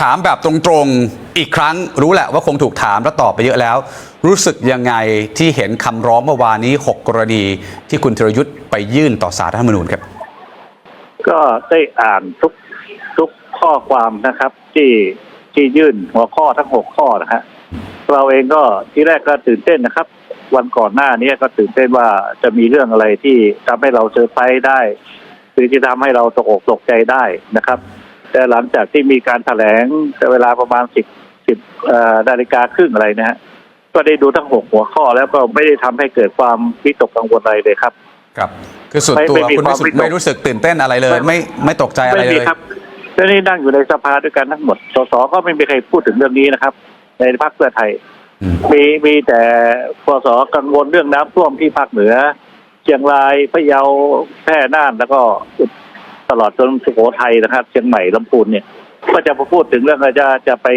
ถามแบบตรงๆอีกครั้งรู้แหละว่าคงถูกถามและตอบไปเยอะแล้ว รู้สึกยังไงที่เห็นคำร้องเมื่อวานนี้ 6 กรณีที่คุณธีรยุทธ์ไปยื่นต่อสารรัฐธรรมนูญครับ ก็ได้อ่านทุกทุกข้อความนะครับ ที่ที่ยื่นหัวข้อทั้งหกข้อนะฮะเราเองก็ที่แรกก็ตื่นเต้นนะครับ วันก่อนหน้านี้ก็ตื่นเต้นว่าจะมีเรื่องอะไรที่ทำให้เราเซอร์ไพรส์ได้ หรือที่ทำให้เราตกอกตกใจได้นะครับ แต่หลังจากที่มีการแถลงเวลาประมาณสิบสิบนาฬิกาครึ่งอะไรนะฮะก็ได้ดูทั้งหกหัวข้อแล้วก็ไม่ได้ทำให้เกิดความวิตกกังวลอะไรเลยครับ ครับ คือส่วนไม่ตัวไม่มีคุณความไม่รู้สึกวิตกไม่รู้สึกตื่นเต้นอะไรเลย ไม่ไม่ตกใจอะไรไม่เลมียครับแล้วนี่นั่งอยู่ในสภาด้วยกันทั้งหมด สสก็ไม่มีใครพูดถึงเรื่องนี้นะครับ ในพรรคเพื่อไทยอืมมีมีแต่ปสกังวลเรื่องน้ำท่วมที่ภาคเหนือ เชียงรายพะเยาแพร่น่านแล้วก็ ตลอดจนสุโขทัยนะครับเชียงใหม่ลำพูนเนี่ย ก็จะมาพูดถึงเรื่องว่าจะจะไป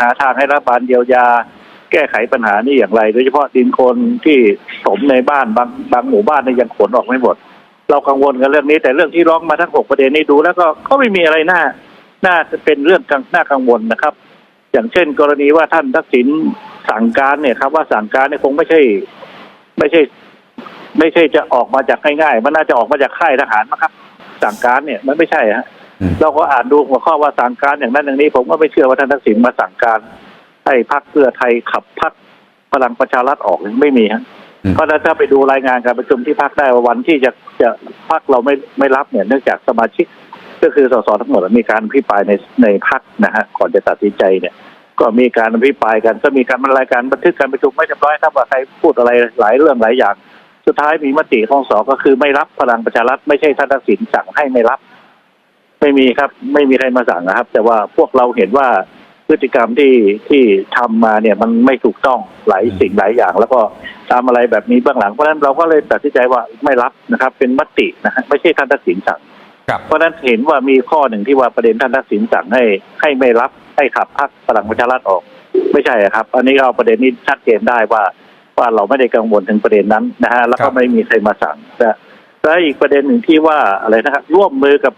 หาทางให้รัฐบาลเยียวยา แก้ไขปัญหานี้อย่างไร โดยเฉพาะดินโคลนที่ถมในบ้านบางบางหมู่บ้านนี่ยยังขนออกไม่หมด เรากังวลกันเรื่องนี้ แต่เรื่องที่ร้องมาทั้งหกประเด็นนี้ดู แล้วก็ก็ไม่มีอะไรน่าน่าจะเป็นเรื่องกังน่ากังวลนะครับ อย่างเช่น กรณีว่าท่านทักษิณสั่งการเนี่ยครับ ว่าสั่งการเนี่ยคงไม่ใช่ ไม่ใช่ ไม่ใช่จะออกมาจากง่ายๆมันน่าจะออกมาจากค่ายทหารนะครับ สั่งการเนี่ยมันไม่ใช่ฮะอืมเราก็อ่านดูหัวข้อว่าสั่งการอย่างนั้นอย่างนี้ ผมก็ไม่เชื่อว่าท่านทักษิณมาสั่งการให้พรรคเพื่อไทยขับพรรคพลังประชารัฐออกไม่มีฮะอืมเพราะฉะนั้นถ้าไปดูรายงานการประชุมที่พักได้ว่าวันที่จะจะพักเราไม่ไม่รับเนี่ยเนื่องจากสมาชิก ก็คือสสทั้งหมดมีการอภิปรายในในพักนะฮะก่อนจะตัดสินใจเนี่ย ก็มีการอภิปรายกันก็มีการบรรยายการบันทึกการประชุมไม่เรียบร้อยถ้าว่าใครพูดอะไรหลายเรื่องหลายอย่าง สุดท้ายมีมติของสก็คือไม่รับพลังประชารัฐไม่ใช่ท่านทักษิณสั่งให้ไม่รับ ไม่มีครับ ไม่มีใครมาสั่งนะครับ แต่ว่าพวกเราเห็นว่าพฤติกรรมที่ที่ทำมาเนี่ยมันไม่ถูกต้องหลายสิ่งหลายอย่าง แล้วก็ทำอะไรแบบนี้เบื้องหลังเพราะฉะนั้นเราก็เลยตัดสินใจว่าไม่รับนะครับ เป็นมตินะฮะไม่ใช่ท่านทักษิณสั่งครับเพราะฉะนั้นเห็นว่ามีข้อหนึ่งที่ว่าประเด็นท่านทักษิณสั่งให้ ให้ไม่รับให้ขับพรรคพลังประชารัฐออก ไม่ใช่อะครับ อันนี้เราประเด็นนี้ชัดเจนได้ว่า ว่าเราไม่ได้กังวลถึงประเด็นนั้นนะฮะแล้วครัก็บไม่มีใครมาสั่งนะและอีกประเด็นหนึ่งที่ว่าอะไรนะครับร่วมมือกับ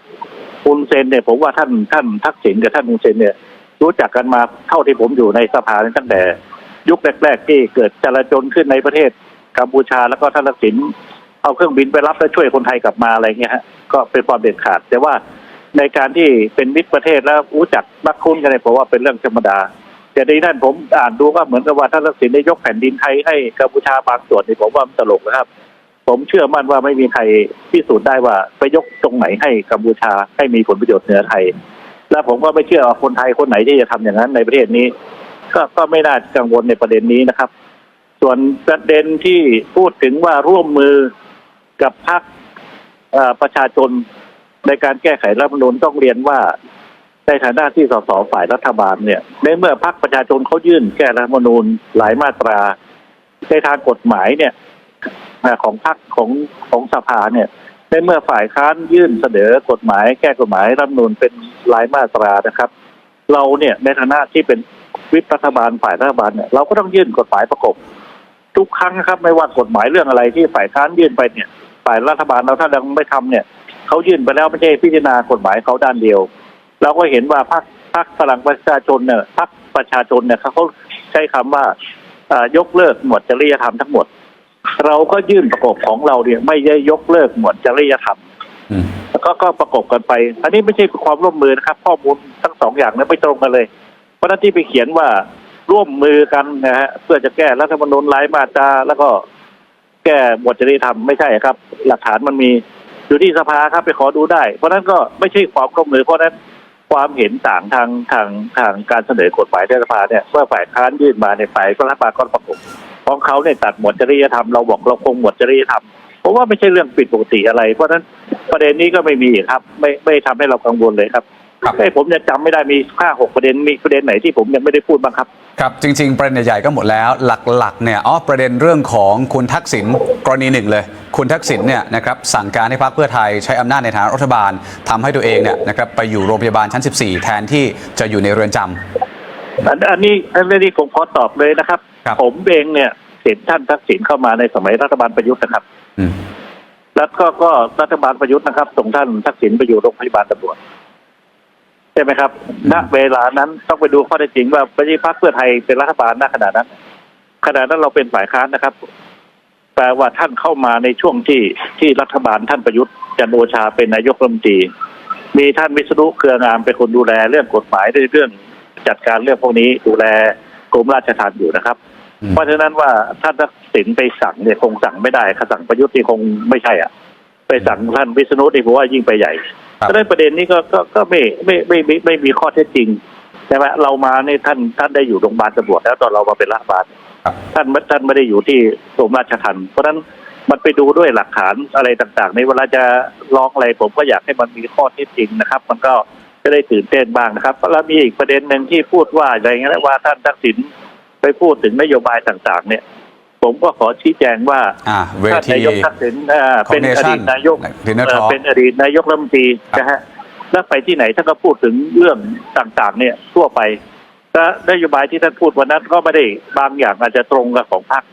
คุณเซนเนี่ยผมว่าท่านท่านทักษิณกับท่านคุณเซนเนี่ย รู้จักกันมาเท่าที่ผมอยู่ในสภาเนี่ยตั้งแต่ ยุคแรก ๆ ที่เกิดจลาจลขึ้นในประเทศกัมพูชาแล้วก็ท่านทักษิณเอาเครื่องบินไปรับและช่วยคนไทยกลับมาอะไรเงี้ยฮะก็เป็นความเด็ดขาด แต่ว่าในการที่เป็นมิตรประเทศแล้วรู้จักมักคุ้นกันเนี่ยผมว่าเป็นเรื่องธรรมดา แต่ในนั้นผมอ่านดูก็เหมือนกับว่าท่านทักษิณได้ยกแผ่นดินไทยให้กัมพูชาบางส่วนนี่ผมว่ามันตลกนะครับ ผมเชื่อมั่นว่าไม่มีใครพิสูจน์ได้ว่าไปยกตรงไหนให้กัมพูชาให้มีผลประโยชน์เหนือไทย และผมก็ไม่เชื่อว่าคนไทยคนไหนที่จะทำอย่างนั้นในประเทศนี้ ก็ก็ไม่น่ากังวลในประเด็นนี้นะครับ ส่วนประเด็นที่พูดถึงว่าร่วมมือกับพรรคประชาชนในการแก้ไขรัฐมนูญต้องเรียนว่า ในฐานะที่สสฝ่ายรัฐบาลเนี่ยในเมื่อพรรคประชาชนเขายื่นแก้รัฐธรรมนูญหลายมาตราในทางกฎหมายเนี่ยของพรรคของของสภาเนี่ยในเมื่อฝ่ายค้านยื่นเสนอกฎหมาย แก้กฎหมายรัฐธรรมนูญเป็นรายมาตรานะครับ เราเนี่ยในฐานะที่เป็นวิปรัฐบาลฝ่ายรัฐบาลเนี่ยเราก็ต้องยื่นกฎหมายประกบ ทุกครั้งครับไม่ว่ากฎหมายเรื่องอะไรที่ฝ่ายค้านยื่นไปเนี่ย ฝ่ายรัฐบาลเราถ้ายังไม่ทำเนี่ยเขายื่นไปแล้วไม่ใช่พิจารณากฎหมายเขาด้านเดียว เราก็เห็นว่าพรรคพรรคพลังประชาชนเนี่ยพรรคประชาชนเนี่ยเขาใช้คำว่าเอ่อยกเลิกหมวดจริยธรรมทั้งหมด เราก็ยื่นประกบของเราเนี่ยไม่ได้ยกเลิกหมวดจริยธรรมอืมแล้วก็ก็ประกบกันไป อันนี้ไม่ใช่ความร่วมมือนะครับ ข้อมูลทั้งสองอย่างนั้นไม่ตรงกันเลย เพราะฉะนั้นที่ไปเขียนว่าร่วมมือกันนะฮะเพื่อจะแก้รัฐธรรมนูญรายมาตราแล้วก็แก้หมวดจริยธรรมไม่ใช่ครับ หลักฐานมันมีอยู่ที่สภาครับไปขอดูได้ เพราะฉะนั้นก็ไม่ใช่ความร่วมมือเพราะฉะนั้น ความเห็นต่างทางทางทางการเสนอกฎหมายในสภาเนี่ยเมื่อฝ่ายค้านยื่นมาในฝ่ายก็รัฐบาลก็ประกบของเขาเนี่ยตัดหมวดจริยธรรมเราบอกเราคงหมวดจริยธรรมผมว่าไม่ใช่เรื่องผิดปกติอะไร เพราะฉะนั้นประเด็นนี้ก็ไม่มีครับ ไม่ไม่ทำให้เรากังวลเลยครับครับไอ้ผมยังจำไม่ได้มีห้าหกประเด็นมีประเด็นไหนที่ผมยังไม่ได้พูดบ้างครับครับจริง ๆ ประเด็นใหญ่ๆก็หมดแล้ว หลักๆเนี่ยอ๋อประเด็นเรื่องของคุณทักษิณกรณีหนึ่งเลย คุณทักษิณเนี่ยนะครับสั่งการให้พรรคเพื่อไทยใช้อำนาจในฐานะรัฐบาลทำให้ตัวเองเนี่ยนะครับไปอยู่โรงพยาบาลชั้น 14 แทนที่จะอยู่ในเรือนจำอันอันนี้อันนี้ผมขอตอบเลยนะครับ ครับ ผมเองเนี่ยเห็นท่านทักษิณเข้ามาในสมัยรัฐบาลประยุทธ์นะครับ อืมแล้วก็ก็รัฐบาลประยุทธ์นะครับส่งท่านทักษิณไปอยู่โรงพยาบาลตำรวจใช่ไหมครับ ณเวลานั้นต้องไปดูข้อเท็จจริงว่าประชาธิปัตย์เพื่อไทยเป็นรัฐบาลณขณะนั้นขณะนั้นเราเป็นฝ่ายค้านนะครับแป ลว่าท่านเข้ามาในช่วงที่ที่รัฐบาลท่านประยุทธ์จันทร์โอชาเป็นนายกรัฐมนตรี มีท่านวิษณุเครืองามเป็นคนดูแลเรื่องกฎหมายในเรื่องจัดการเรื่องพวกนี้ดูแลกรมราชทัณฑ์อยู่นะครับอืมเพราะฉะนั้นว่าท่านทักษิณไปสั่งเนี่ยคงสั่งไม่ได้คำสั่งประยุทธ์นี่คงไม่ใช่อะ ไปสั่งท่านวิษณุนี่ผมว่ายิ่งไปใหญ่ครับฉะนั้นประเด็นนี้ก็ก็ก็ไม่ไม่ไม่ไม่ไม่มีข้อเท็จจริงใช่ไหมเรามาในท่านท่านได้อยู่โรงพยาบาลตำรวจแล้วตอนเรามาเป็นรัฐบาลครับ ท่านไม่ท่านไม่ได้อยู่ที่กรมราชทัณฑ์เพราะฉะนั้นมันไปดูด้วยหลักฐานอะไรต่างๆ ในเวลาจะร้องอะไรผมก็อยากให้มันมีข้อเท็จจริงนะครับ มันก็จะได้ตื่นเต้นบ้างนะครับแล้วมีอีกประเด็นหนึ่งที่พูดว่าอะไรเงี้ยนะว่าท่านทักษิณไปพูดถึงนโยบายต่างๆ เนี่ยผมก็ขอชี้แจงว่าอ่าเวท่านทีนายกทักษิณอ่าเป็นอดีตนายก Dinner เอ่อ Talk เป็นอดีตนายกรัฐมนตรีครับนะฮะแล้วไปที่ไหนท่านก็พูดถึงเรื่องต่างๆ เนี่ยทั่วไป และนโยบายที่ท่านพูดวันนั้นก็ไม่ได้บางอย่างอาจจะตรงกับของพรรค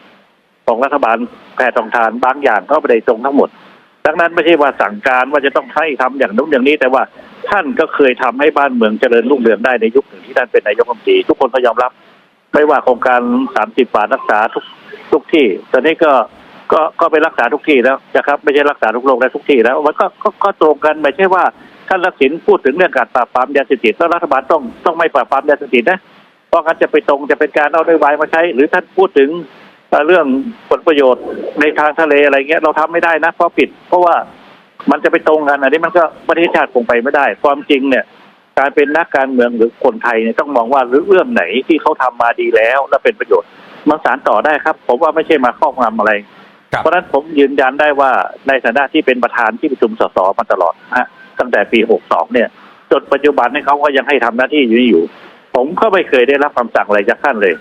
ของรัฐบาลแพทองทานบางอย่างก็ไม่ได้ตรงทั้งหมด ดังนั้นไม่ใช่ว่าสั่งการว่าจะต้องให้ทำอย่างนู้นอย่างนี้ แต่ว่าท่านก็เคยทำให้บ้านเมืองเจริญรุ่งเรืองได้ในยุคหนึ่งที่ท่านเป็นนายกรัฐมนตรีทุกคนก็ยอมรับ ไม่ว่าโครงการ30บบาทรักษาทุกทุกที่ ตอนนี้ก็ก็ก็ไปรักษาทุกที่แล้วนะครับ ไม่ใช่รักษาทุกโรคได้ทุกที่แล้ว มันก็ก็ตรงกันไม่ใช่ว่า ท่านรักษิณพูดถึงเรื่องการปราบปรามยาเสพติดแล้วรัฐบาลต้องต้องไม่ปราบปรามยาเสพติดนะเพราะงั้นจะไปตรงจะเป็นการเอานโยบายมาใช้ หรือท่านพูดถึงเอ่อเรื่องผลประโยชน์ในทางทะเลอะไรเงี้ยเราทำไม่ได้นะเพราะผิด เพราะว่ามันจะไปตรงกันอันนี้มันก็ประเทศชาติคงไปไม่ได้ ความจริงเนี่ย การเป็นนักการเมืองหรือคนไทยเนี่ยต้องมองว่าเรื่องไหนที่เขาทำมาดีแล้ว และเป็นประโยชน์มันสารต่อได้ครับ ผมว่าไม่ใช่มาครอบงำอะไรครับเพราะฉะนั้นผมยืนยันได้ว่าในฐานะที่เป็นประธานที่ประชุมสสมาตลอดฮะ ตั้งแต่ปี 62 เนี่ยจนปัจจุบันนี้เขาก็ยังให้ทำหน้าที่อยู่นี่อยู่ ผมก็ไม่เคยได้รับคำสั่งอะไรจากท่านเลย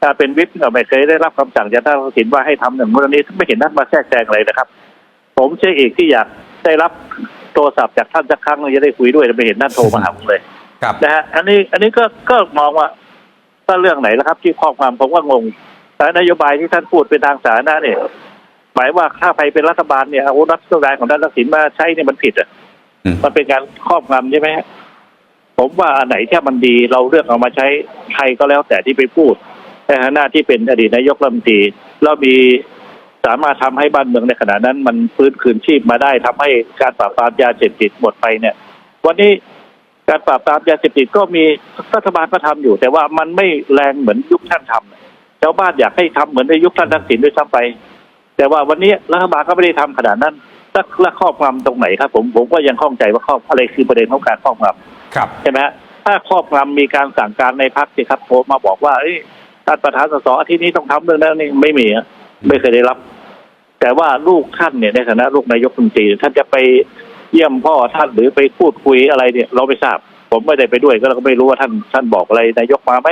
ถ้าเป็นวิปก็ไม่เคยได้รับคำสั่งจากท่านทักษิณว่าให้ทำอย่างนู้นอย่างนี้ไม่เห็นท่านมาแทรกแซงอะไรนะครับ ผมเชื่ออีกที่อยากได้รับโทรศัพท์จากท่านสักครั้งจะได้คุยด้วยแต่ไม่เห็นท่านโทรมาหาผมเลยครับนะฮะอันนี้อันนี้ก็ก็มองว่าถ้าเรื่องไหนแล้วครับ ที่ครอบงำผมก็งงแต่นโยบายที่ท่านพูดเป็นทางสาธารณะเนี่ยหมายว่าถ้าไปเป็นรัฐบาลเนี่ยเอารัฐบาลของท่านทักษิณมาใช้เนี่ยมันผิดอะอื มันเป็นการครอบงำใช่ไหมผมว่าอันไหนที่มันดีเราเลือกเอามาใช้ใครก็แล้วแต่ที่ไปพูดในฐานะที่เป็นอดีตนายกรัฐมนตรีเรามีสามารถทำให้บ้านเมืองในขณะนั้น มันฟื้นคืนชีพมาได้ทำให้การปราบปรามยาเสพติดหมดไปเนี่ย วันนี้การปราบปรามยาเสพติดก็มีรัฐบาลก็ทำอยู่ แต่ว่ามันไม่แรงเหมือนยุคท่านทำชาวบ้านอยากให้ทำเหมือนในยุคท่านทักษิณด้วยซ้ำไป แต่ว่าวันนี้รัฐบาลก็ไม่ได้ทำขนาดนั้น แล้วแล้วครอบงำตรงไหนครับ ผมผมก็ยังข้องใจว่าครอบอะไรคือประเด็นของการครอบงำครับใช่ไหมฮะถ้าครอบงำมีการสั่งการในพักสิครับโทรมาบอกว่าเอ้ยท่านประธานสสอาทิตย์นี้ต้องทำเรื่องนั้นนี่ไม่มีอะไม่เคยได้รับ แต่ว่าลูกท่านเนี่ยในฐานะลูกนายกรัฐมนตรีท่านจะไปเยี่ยมพ่อท่านหรือไปพูดคุยอะไรเนี่ย เราไม่ทราบ ผมไม่ได้ไปด้วยก็เราก็ไม่รู้ว่าท่านท่านบอกอะไรนายกมาไหม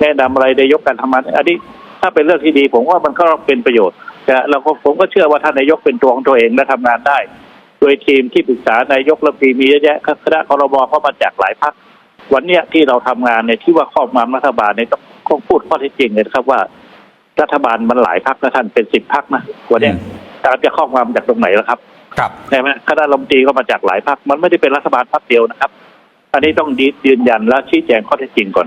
แนะนำอะไรนายกการทำงานอันนี้ถ้าเป็นเรื่องที่ดี ผมว่ามันก็เป็นประโยชน์ นะเราก็ผมก็เชื่อว่าท่านนายกเป็นตัวของตัวเองและทำงานได้ โดยทีมที่ปรึกษานายกรัฐมนตรีมีเยอะแยะคณะคอรมอก็มาจากหลายพรรควันเนี้ยที่เราทำงานเนี่ยที่ว่าครอบงำรัฐบาลเนี่ยต้องต้องพูดข้อเท็จจริงเลยนะครับว่า รัฐบาลมันหลายพรรคนะท่านเป็นสิบพรรคนะวันเนี้ยอืมการจะครอบงำจากตรงไหนล่ะครับครับใช่ไหมคณะรัฐมนตรีก็มาจากหลายพรรคมันไม่ได้เป็นรัฐบาลพรรคเดียวนะครับ อันนี้ต้องยืนยันและชี้แจงข้อเท็จจริงก่อน